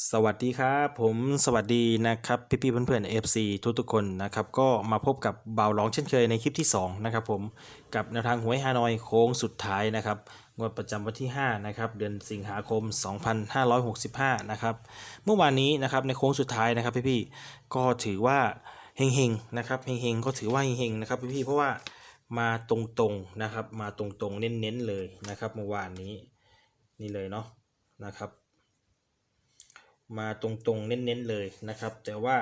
สวัสดีครับผมสวัสดีนะครับพี่พี่ๆเพื่อนๆ FC ทุกทุกๆคนนะครับก็มาพบกับเบาหลองเช่นเคยในคลิปที่2นะครับผมกับแนวทางหวยฮานอยโค้งสุดท้ายนะครับงวดประจำวันที่5นะครับเดือนสิงหาคม 2565นะครับเมื่อวานนี้นะครับในโค้งสุดท้ายนะครับพี่พี่ๆก็ถือว่าเฮงๆนะครับเฮงๆก็ถือว่าเฮงๆนะครับพี่พี่ๆเพราะว่ามาตรงๆนะครับมาตรงๆเน้นๆเลยนะครับเมื่อวานนี้นี่เลยเนาะนะครับ มาตรงๆเน้นๆเลยนะครับ แต่ว่า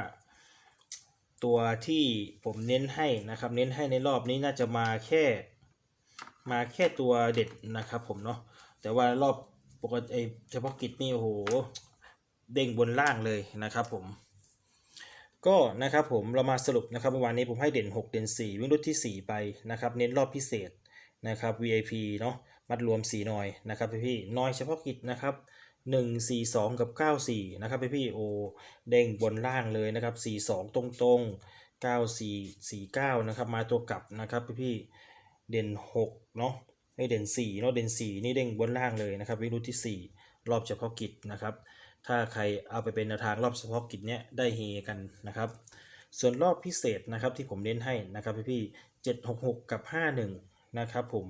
ตัวที่ผมเน้นให้นะครับ เน้นให้ในรอบนี้น่าจะมาแค่ มาแค่ตัวเด็ดนะครับผมเนาะแต่ว่ารอบปกติเฉพาะกิจนี่โอ้โหเด้งบนล่างเลยนะครับผม ก็นะครับผมเรามาสรุปนะครับเมื่อวานนี้ผมให้เด่น 6 เด่น 4 วิ่งรุดที่ 4 ไปนะครับ เน้นรอบพิเศษนะครับ VIP เนาะมัดรวม 4 หน่อยนะครับพี่ๆน้อยเฉพาะกิจนะครับ 1 4 2 กับ 9 4 นะครับพี่ๆโอเด้งบนล่างเลยนะครับ 4 2 ตรงตรงๆ9 4 4 9 นะครับ มาตัวกลับนะครับพี่ๆเด่น 6 เนาะให้เด่น4เนาะเด่น 4 นี่เด้งบนล่างเลยนะครับ วิรุธที่ 4 รอบเฉพาะกิจนะครับ ถ้าใครเอาไปเป็นแนวทางรอบเฉพาะกิจเนี้ยได้เฮกันนะครับ ส่วนรอบพิเศษนะครับที่ผมเน้นให้นะครับพี่ๆ766 กับ 51 นะครับผม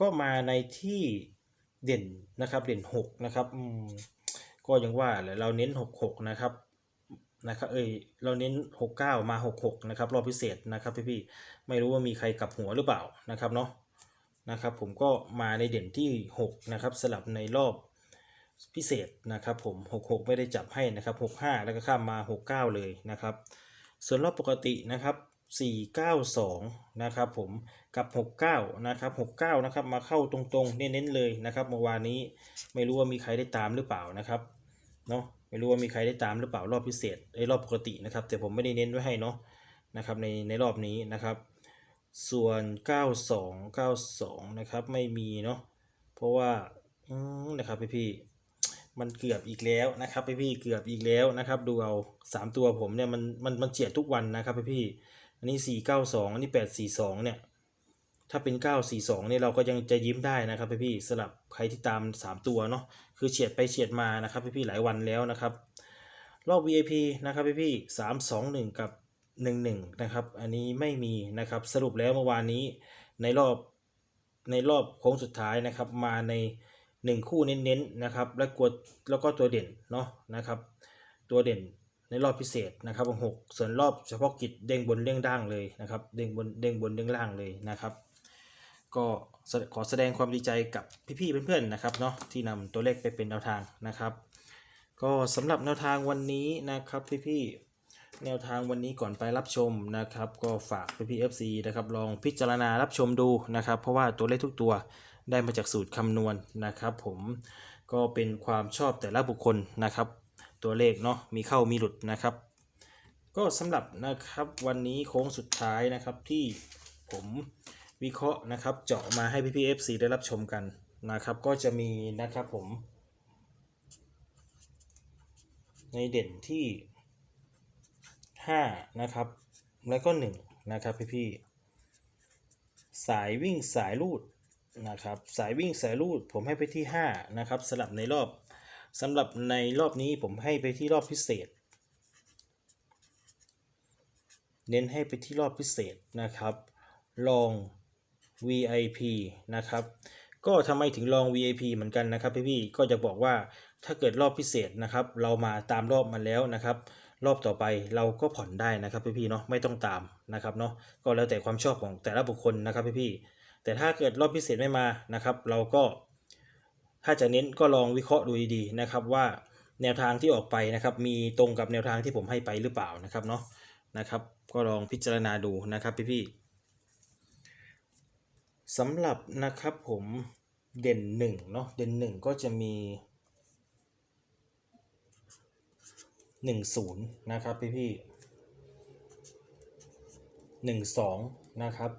ก็มาในที่ เด่นนะครับเด่น6นะครับอืมก็ยังว่าแหละเราเน้น66นะครับนะครับเอ้ยเราเน้น69มา66นะครับรอบพิเศษนะครับพี่ๆไม่รู้ว่ามีใครกลับหัวหรือเปล่านะครับเนาะนะครับผมก็มาในเด่นที่6นะครับสลับในรอบพิเศษนะครับผม66ไม่ได้จับให้นะครับ65แล้วก็ข้ามมา69เลยนะครับ ส่วนรอบปกตินะครับ 492 นะครับผมกับ 69 นะครับ 69 นะครับ มาเข้าตรงๆ เน้นๆเลยนะครับเมื่อวานนี้ไม่รู้ว่ามีใครได้ตามหรือเปล่านะครับเนาะไม่รู้ว่ามีใครได้ตามหรือเปล่ารอบพิเศษไอ้รอบปกตินะครับ แต่ผมไม่ได้เน้นไว้ให้เนาะนะครับในในรอบนี้นะครับ ส่วน 92 92 นะครับไม่มีเนาะเพราะว่านะครับพี่ๆมันเกือบอีกแล้วนะครับพี่พี่เกือบอีกแล้วนะครับ ดูเอาสามตัวผมเนี่ยมันมันมันเฉียดทุกวันนะครับพี่พี่ อันนี้สี่เก้าสองอันนี้แปดสี่สองเนี่ย ถ้าเป็นเก้าสี่สองเนี่ยเราก็ยังจะยิ้มได้นะครับพี่พี่สลับใครที่ตามสามตัวเนาะ คือเฉียดไปเฉียดมานะครับพี่พี่หลายวันแล้วนะครับ รอบ VIP นะครับพี่พี่สามสองหนึ่งกับหนึ่งหนึ่งนะครับ อันนี้ไม่มีนะครับ สรุปแล้วเมื่อวานนี้ในรอบในรอบโค้งสุดท้ายนะครับ มาในหนึ่งคู่เน้นๆนะครับ และกวดแล้วก็ตัวเด่นเนาะนะครับ ตัวเด่น ในรอบพิเศษนะครับหกส่วนรอบเฉพาะกิจเด้งบนเด้งล่างเลยนะครับเด้งบนเด้งบนเด้งล่างเลยนะครับ ก็ขอแสดงความดีใจกับพี่ๆเพื่อนๆนะครับเนาะที่นำตัวเลขไปเป็นแนวทางนะครับ ก็สำหรับแนวทางวันนี้นะครับพี่ๆแนวทางวันนี้ก่อนไปรับชมนะครับ ก็ฝากพี่ๆ FC นะครับลองพิจารณารับชมดูนะครับ เพราะว่าตัวเลขทุกตัวได้มาจากสูตรคำนวณนะครับ ผมก็เป็นความชอบแต่ละบุคคลนะครับ ตัวเลขเนาะมีเข้ามีหลุดนะครับ ก็สำหรับนะครับวันนี้โค้งสุดท้ายนะครับที่ผมวิเคราะห์นะครับ เจาะมาให้พี่พีเอฟซีได้รับชมกันนะครับ ก็จะมีนะครับผม ในเด่นที่ 5 นะครับ แล้วก็ 1 นะครับพี่พี่สายวิ่งสายลูดนะครับ สายวิ่งสายลูดผมให้ไปที่ 5 นะครับสำหรับในรอบ สำหรับในรอบนี้ผมให้ไปที่รอบพิเศษ เน้นให้ไปที่รอบพิเศษนะครับ ลอง VIP นะครับ ก็ทำไมถึงลอง VIP เหมือนกันนะครับพี่ๆก็จะบอกว่าถ้าเกิดรอบพิเศษนะครับ เรามาตามรอบมาแล้วนะครับ รอบต่อไปเราก็ผ่อนได้นะครับพี่ๆเนาะไม่ต้องตามนะครับเนาะก็แล้วแต่ความชอบของแต่ละบุคคลนะครับพี่ๆแต่ถ้าเกิดรอบพิเศษไม่มานะครับ เราก็ ถ้าจะเน้นก็ลองวิเคราะห์ดูดีๆนะครับว่าแนวทางที่ออกไปนะครับ มีตรงกับแนวทางที่ผมให้ไปหรือเปล่านะครับเนาะนะครับ ก็ลองพิจารณาดูนะครับพี่ๆสำหรับนะครับผมเด่นหนึ่งเนาะเด่นหนึ่งก็จะมีหนึ่งศูนย์นะครับพี่ๆหนึ่งสองนะครับ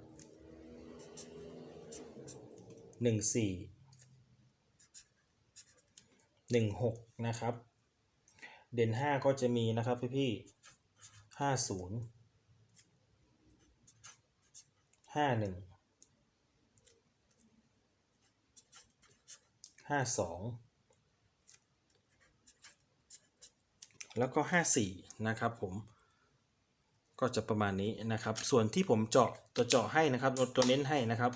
หนึ่งสี่ หนึ่งหกนะครับ เด่นห้าก็จะมีนะครับพี่พี่ห้าศูนย์ห้าหนึ่งห้าสองแล้วก็ 54 นะครับผมก็จะประมาณนี้นะครับ ส่วนที่ผมเจาะตัวเจาะให้นะครับตัวตัวเน้นให้นะครับ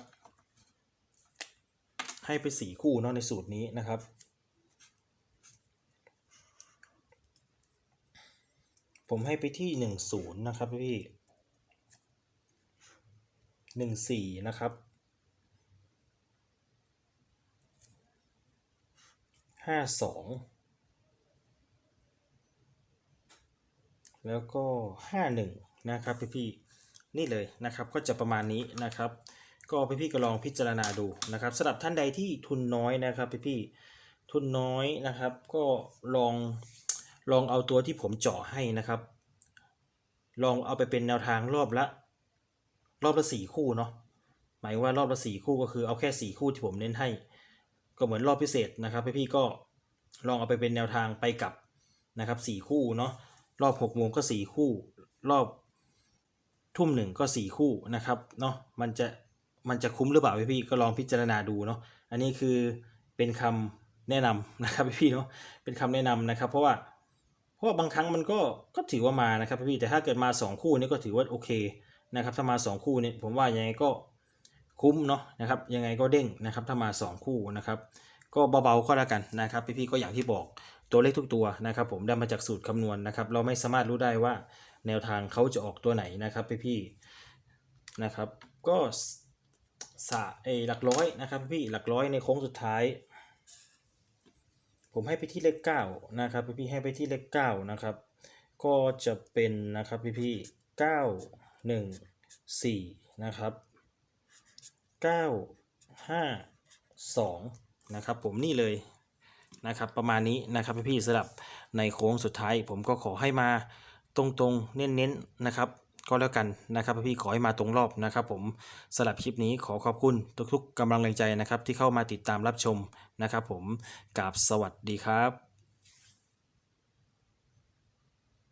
ให้ไปสี่คู่เนาะในสูตรนี้นะครับ ผมให้ไปที่หนึ่งศูนย์นะครับพี่หนึ่งสี่นะครับห้าสองแล้วก็ห้าหนึ่งนะครับพี่พี่นี่เลยนะครับก็จะประมาณนี้นะครับ ก็พี่พี่ก็ลองพิจารณาดูนะครับสำหรับท่านใดที่ทุนน้อยนะครับพี่พี่ทุนน้อยนะครับ ก็ลอง ลองเอาตัวที่ผมเจาะให้นะครับ ลองเอาไปเป็นแนวทางรอบละ รอบละสี่คู่เนาะหมายว่ารอบละสี่คู่ก็คือเอาแค่สี่คู่ที่ผมเน้นให้ ก็เหมือนรอบพิเศษนะครับพี่พี่ๆก็ลองเอาไปเป็นแนวทางไปกับนะครับสี่คู่เนาะรอบหกโมงก็สี่คู่ รอบทุ่มหนึ่งก็สี่คู่นะครับเนาะมันจะมันจะคุ้มหรือเปล่าพี่พี่ๆก็ลองพิจารณาดูเนาะอันนี้คือเป็นคำแนะนำนะครับพี่พี่ๆเนาะเป็นคำแนะนำนะครับ เพราะว่า เพราะบางครั้งมันก็ก็ถือว่ามานะครับพี่แต่ถ้าเกิดมาสองคู่นี่ก็ถือว่าโอเคนะครับถ้ามาสองคู่นี่ผมว่ายังไงก็คุ้มเนาะนะครับยังไงก็เด้งนะครับถ้ามาสองคู่นะครับก็เบาๆก็แล้วกันนะครับพี่ๆก็อย่างที่บอกตัวเลขทุกตัวนะครับ ผมได้มาจากสูตรคำนวณนะครับ เราไม่สามารถรู้ได้ว่าแนวทางเขาจะออกตัวไหนนะครับพี่ๆนะครับ ก็สะเอหลักร้อยนะครับพี่หลักร้อยในโค้งสุดท้าย ผมให้ไปที่เลขเก้านะครับพี่พี่ให้ไปที่เลขเก้านะครับ ก็จะเป็นนะครับพี่พี่เก้าหนึ่งสี่นะครับเก้าห้าสองนะครับผมนี่เลยนะครับประมาณนี้นะครับพี่พี่สำหรับในโค้งสุดท้าย ผมก็ขอให้มาตรงๆเน้นๆนะครับ ก็แล้วกันนะครับพี่ขอให้มาตรงรอบนะครับ ผมสำหรับคลิปนี้ขอขอบคุณทุกๆกำลังแรงใจนะครับที่เข้ามาติดตามรับชมนะครับ ผมกับสวัสดีครับ